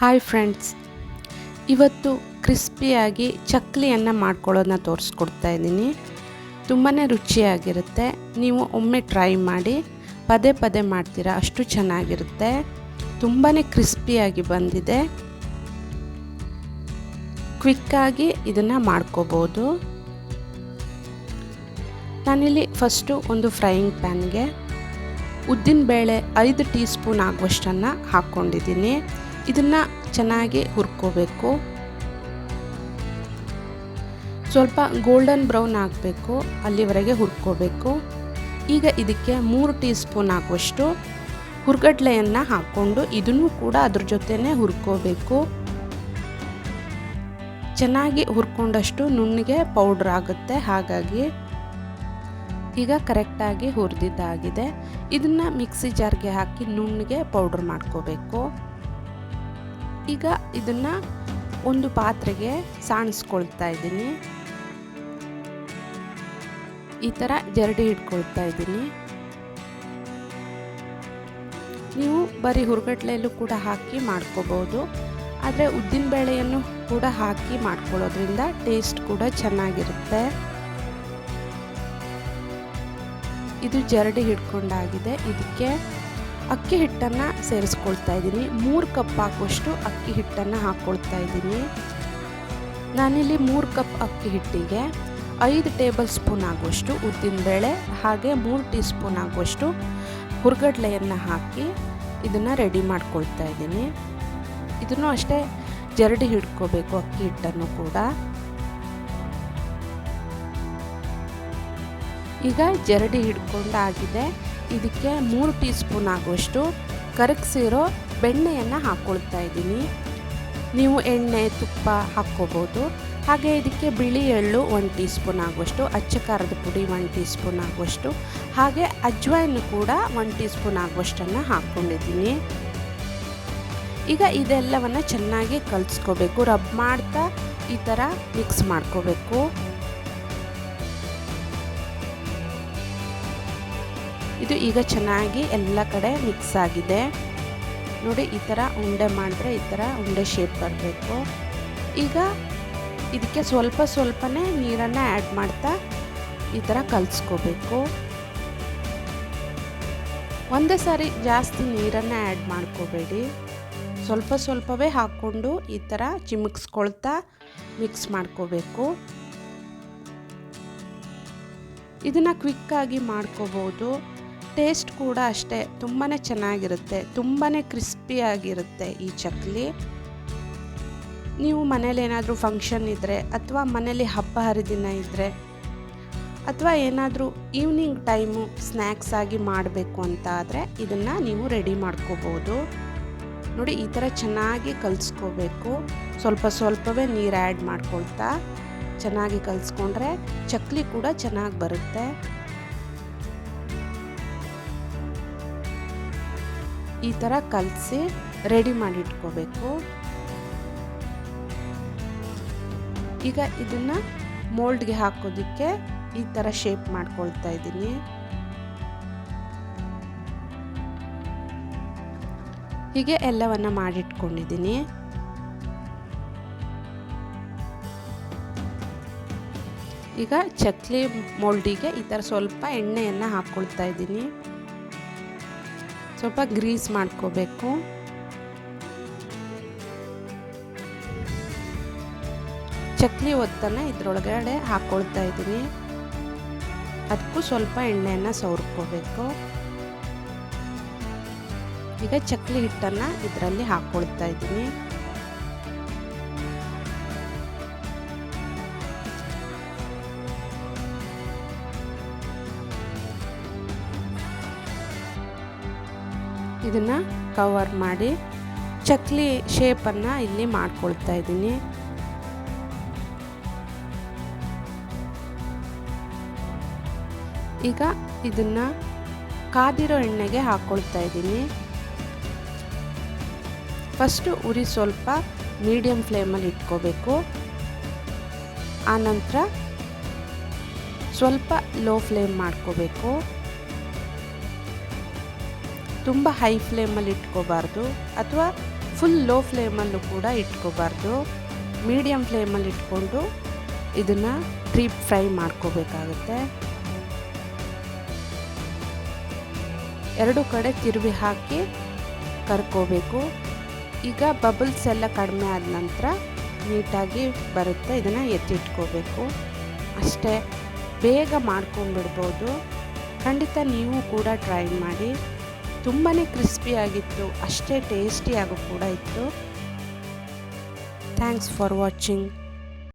Hi friends ಇವತ್ತು ಕ್ರಿಸ್ಪಿಯಾಗಿ ಚಕ್ಲಿಯನ್ನು ಮಾಡ್ಕೊಳ್ಳೋದನ್ನ ತೋರಿಸ್ಕೊಡ್ತಾ ಇದ್ದೀನಿ. ತುಂಬಾ ರುಚಿಯಾಗಿರುತ್ತೆ. ನೀವು ಒಮ್ಮೆ ಟ್ರೈ ಮಾಡಿ, ಪದೇ ಪದೇ ಮಾಡ್ತೀರಾ, ಅಷ್ಟು ಚೆನ್ನಾಗಿರುತ್ತೆ. ತುಂಬಾ ಕ್ರಿಸ್ಪಿಯಾಗಿ ಬಂದಿದೆ. ಕ್ವಿಕ್ಕಾಗಿ ಇದನ್ನು ಮಾಡ್ಕೋಬೋದು. ನಾನಿಲ್ಲಿ ಫಸ್ಟು ಒಂದು ಫ್ರೈಯಿಂಗ್ ಪ್ಯಾನ್ಗೆ ಉದ್ದಿನಬೇಳೆ ಐದು ಟೀ ಸ್ಪೂನ್ ಆಗುವಷ್ಟನ್ನು ಹಾಕ್ಕೊಂಡಿದ್ದೀನಿ ಇದನ್ನು ಚೆನ್ನಾಗಿ ಹುರ್ಕೋಬೇಕು. ಸ್ವಲ್ಪ ಗೋಲ್ಡನ್ ಬ್ರೌನ್ ಹಾಕಬೇಕು ಅಲ್ಲಿವರೆಗೆ ಹುರ್ಕೋಬೇಕು. ಈಗ ಇದಕ್ಕೆ ಮೂರು ಟೀ ಸ್ಪೂನ್ ಹಾಕುವಷ್ಟು ಹುರ್ಗಡ್ಲೆಯನ್ನು ಹಾಕ್ಕೊಂಡು ಇದನ್ನು ಕೂಡ ಅದ್ರ ಜೊತೆನೇ ಹುರ್ಕೋಬೇಕು. ಚೆನ್ನಾಗಿ ಹುರ್ಕೊಂಡಷ್ಟು ನುಣ್ಣಗೆ ಪೌಡ್ರ್ ಆಗುತ್ತೆ, ಹಾಗಾಗಿ ಈಗ ಕರೆಕ್ಟಾಗಿ ಹುರಿದಿದ್ದಾಗಿದೆ. ಇದನ್ನು ಮಿಕ್ಸಿ ಜಾರ್ಗೆ ಹಾಕಿ ನುಣ್ಣಗೆ ಪೌಡ್ರ್ ಮಾಡ್ಕೋಬೇಕು. ಈಗ ಇದನ್ನು ಒಂದು ಪಾತ್ರೆಗೆ ಸಾಣಿಸ್ಕೊಳ್ತಾ ಇದ್ದೀನಿ. ಈ ಥರ ಜರಡಿ ಇಟ್ಕೊಳ್ತಾ ಇದ್ದೀನಿ. ನೀವು ಬರೀ ಹುರ್ಗಡ್ಲೆಯಲ್ಲೂ ಕೂಡ ಹಾಕಿ ಮಾಡ್ಕೋಬೋದು. ಆದರೆ ಉದ್ದಿನಬೇಳೆಯನ್ನು ಕೂಡ ಹಾಕಿ ಮಾಡ್ಕೊಳ್ಳೋದ್ರಿಂದ ಟೇಸ್ಟ್ ಕೂಡ ಚೆನ್ನಾಗಿರುತ್ತೆ. ಇದು ಜರಡಿ ಹಿಡ್ಕೊಂಡಾಗಿದೆ. ಇದಕ್ಕೆ ಅಕ್ಕಿ ಹಿಟ್ಟನ್ನು ಸೇರಿಸ್ಕೊಳ್ತಾ ಇದ್ದೀನಿ. ಮೂರು ಕಪ್ ಹಾಕುವಷ್ಟು ಅಕ್ಕಿ ಹಿಟ್ಟನ್ನು ಹಾಕ್ಕೊಳ್ತಾ ಇದ್ದೀನಿ. ನಾನಿಲ್ಲಿ ಮೂರು ಕಪ್ ಅಕ್ಕಿ ಹಿಟ್ಟಿಗೆ ಐದು ಟೇಬಲ್ ಸ್ಪೂನ್ ಆಗುವಷ್ಟು ಉದ್ದಿನಬೇಳೆ ಹಾಗೆ ಮೂರು ಟೀ ಸ್ಪೂನ್ ಆಗುವಷ್ಟು ಹುರ್ಗಡ್ಲೆಯನ್ನು ಹಾಕಿ ಇದನ್ನು ರೆಡಿ ಮಾಡ್ಕೊಳ್ತಾ ಇದ್ದೀನಿ. ಇದನ್ನು ಅಷ್ಟೇ ಜರಡಿ ಹಿಡ್ಕೋಬೇಕು ಅಕ್ಕಿ ಹಿಟ್ಟನ್ನು ಕೂಡ. ಈಗ ಜರಡಿ ಹಿಡ್ಕೊಂಡಾಗಿದೆ ಇದಕ್ಕೆ ಮೂರು ಟೀ ಸ್ಪೂನ್ ಆಗುವಷ್ಟು ಕರಗಿಸಿರೋ ಬೆಣ್ಣೆಯನ್ನು ಹಾಕ್ಕೊಳ್ತಾ ಇದ್ದೀನಿ. ನೀವು ಎಣ್ಣೆ, ತುಪ್ಪ ಹಾಕ್ಕೋಬೋದು. ಹಾಗೆ ಇದಕ್ಕೆ ಬಿಳಿ ಎಳ್ಳು ಒಂದು ಟೀ ಸ್ಪೂನ್ ಆಗುವಷ್ಟು, ಅಚ್ಚ ಖಾರದ ಪುಡಿ ಒನ್ ಟೀ ಸ್ಪೂನ್ ಆಗುವಷ್ಟು, ಹಾಗೆ ಅಜ್ವಾಯಿನ್ ಕೂಡ ಒನ್ ಟೀ ಸ್ಪೂನ್ ಆಗುವಷ್ಟನ್ನು ಹಾಕ್ಕೊಂಡಿದ್ದೀನಿ ಈಗ ಇದೆಲ್ಲವನ್ನು ಚೆನ್ನಾಗಿ ಕಲಿಸ್ಕೋಬೇಕು, ರಬ್ ಮಾಡ್ತಾ ಈ ಥರ ಮಿಕ್ಸ್ ಮಾಡ್ಕೋಬೇಕು. ಇದು ಈಗ ಚೆನ್ನಾಗಿ ಎಲ್ಲ ಕಡೆ ಮಿಕ್ಸ್ ಆಗಿದೆ. ನೋಡಿ, ಈ ಥರ ಉಂಡೆ ಮಾಡಿದ್ರೆ ಈ ಥರ ಉಂಡೆ ಶೇಪ್ ಬರಬೇಕು. ಈಗ ಇದಕ್ಕೆ ಸ್ವಲ್ಪ ಸ್ವಲ್ಪನೇ ನೀರನ್ನು ಆ್ಯಡ್ ಮಾಡ್ತಾ ಈ ಥರ ಕಲಿಸ್ಕೋಬೇಕು. ಒಂದೇ ಸಾರಿ ಜಾಸ್ತಿ ನೀರನ್ನು ಆ್ಯಡ್ ಮಾಡ್ಕೋಬೇಡಿ. ಸ್ವಲ್ಪ ಸ್ವಲ್ಪವೇ ಹಾಕ್ಕೊಂಡು ಈ ಥರ ಚಿಮುಕ್ಸ್ಕೊಳ್ತಾ ಮಿಕ್ಸ್ ಮಾಡ್ಕೋಬೇಕು. ಇದನ್ನು ಕ್ವಿಕ್ಕಾಗಿ ಮಾಡ್ಕೋಬೋದು. ಟೇಸ್ಟ್ ಕೂಡ ಅಷ್ಟೇ ತುಂಬಾ ಚೆನ್ನಾಗಿರುತ್ತೆ ತುಂಬಾ ಕ್ರಿಸ್ಪಿಯಾಗಿರುತ್ತೆ ಈ ಚಕ್ಲಿ. ನೀವು ಮನೇಲಿ ಏನಾದರೂ ಫಂಕ್ಷನ್ ಇದ್ದರೆ ಅಥವಾ ಮನೇಲಿ ಹಬ್ಬ ಹರಿದಿನ ಇದ್ದರೆ ಅಥವಾ ಏನಾದರೂ ಈವ್ನಿಂಗ್ ಟೈಮು ಸ್ನ್ಯಾಕ್ಸ್ ಆಗಿ ಮಾಡಬೇಕು ಅಂತ ಆದರೆ ಇದನ್ನು ನೀವು ರೆಡಿ ಮಾಡ್ಕೋಬೋದು. ನೋಡಿ ಈ ಥರ ಚೆನ್ನಾಗಿ ಕಲಿಸ್ಕೋಬೇಕು. ಸ್ವಲ್ಪ ಸ್ವಲ್ಪವೇ ನೀರು ಆ್ಯಡ್ ಮಾಡ್ಕೊಳ್ತಾ ಚೆನ್ನಾಗಿ ಕಲಿಸ್ಕೊಂಡ್ರೆ ಚಕ್ಲಿ ಕೂಡ ಚೆನ್ನಾಗಿ ಬರುತ್ತೆ. ಈ ಥರ ಕಲಸಿ ರೆಡಿ ಮಾಡಿಟ್ಕೋಬೇಕು. ಈಗ ಇದನ್ನು ಮೋಲ್ಡ್ಗೆ ಹಾಕೋದಕ್ಕೆ ಈ ಥರ ಶೇಪ್ ಮಾಡ್ಕೊಳ್ತಾ ಇದ್ದೀನಿ. ಹೀಗೆ ಎಲ್ಲವನ್ನ ಮಾಡಿಟ್ಕೊಂಡಿದ್ದೀನಿ. ಈಗ ಚಕ್ಲಿ ಮೋಲ್ಡಿಗೆ ಈ ಥರ ಸ್ವಲ್ಪ ಎಣ್ಣೆಯನ್ನು ಹಾಕ್ಕೊಳ್ತಾ ಇದ್ದೀನಿ. ಸ್ವಲ್ಪ ಗ್ರೀಸ್ ಮಾಡ್ಕೋಬೇಕು. ಚಕ್ಲಿ ಒತ್ತನ್ನು ಇದ್ರೊಳಗಡೆ ಹಾಕ್ಕೊಳ್ತಾ ಇದ್ದೀನಿ. ಅದಕ್ಕೂ ಸ್ವಲ್ಪ ಎಣ್ಣೆಯನ್ನು ಸವರ್ಕೋಬೇಕು. ಈಗ ಚಕ್ಲಿ ಹಿಟ್ಟನ್ನು ಇದರಲ್ಲಿ ಹಾಕ್ಕೊಳ್ತಾ ಇದ್ದೀನಿ. ಇದನ್ನು ಕವರ್ ಮಾಡಿ ಚಕ್ಲಿ ಶೇಪನ್ನು ಇಲ್ಲಿ ಮಾಡ್ಕೊಳ್ತಾ ಇದ್ದೀನಿ. ಈಗ ಇದನ್ನು ಕಾದಿರೋ ಎಣ್ಣೆಗೆ ಹಾಕ್ಕೊಳ್ತಾ ಇದ್ದೀನಿ. ಫಸ್ಟು ಉರಿ ಸ್ವಲ್ಪ ಮೀಡಿಯಮ್ ಫ್ಲೇಮಲ್ಲಿ ಇಟ್ಕೋಬೇಕು. ಆನಂತರ ಸ್ವಲ್ಪ ಲೋ ಫ್ಲೇಮ್ ಮಾಡ್ಕೋಬೇಕು. ತುಂಬ ಹೈ ಫ್ಲೇಮಲ್ಲಿ ಇಟ್ಕೋಬಾರ್ದು ಅಥವಾ ಫುಲ್ ಲೋ ಫ್ಲೇಮಲ್ಲೂ ಕೂಡ ಇಟ್ಕೋಬಾರ್ದು. ಮೀಡಿಯಮ್ ಫ್ಲೇಮಲ್ಲಿ ಇಟ್ಕೊಂಡು ಇದನ್ನು ಡೀಪ್ ಫ್ರೈ ಮಾಡ್ಕೋಬೇಕಾಗುತ್ತೆ. ಎರಡು ಕಡೆ ತಿರುವಿ ಹಾಕಿ ಕರ್ಕೋಬೇಕು. ಈಗ ಬಬಲ್ಸ್ ಎಲ್ಲ ಕಡಿಮೆ ಆದ ನಂತರ ನೀಟಾಗಿ ಬರುತ್ತೆ ಇದನ್ನು ಎತ್ತಿಟ್ಕೋಬೇಕು. ಅಷ್ಟೇ, ಬೇಗ ಮಾಡ್ಕೊಂಡ್ಬಿಡ್ಬೋದು. ಖಂಡಿತ ನೀವು ಕೂಡ ಟ್ರೈ ಮಾಡಿ. ತುಂಬಾ ಕ್ರಿಸ್ಪಿಯಾಗಿತ್ತು ಅಷ್ಟೇ ಟೇಸ್ಟಿಯಾಗೂ ಕೂಡ ಇತ್ತು. Thanks for watching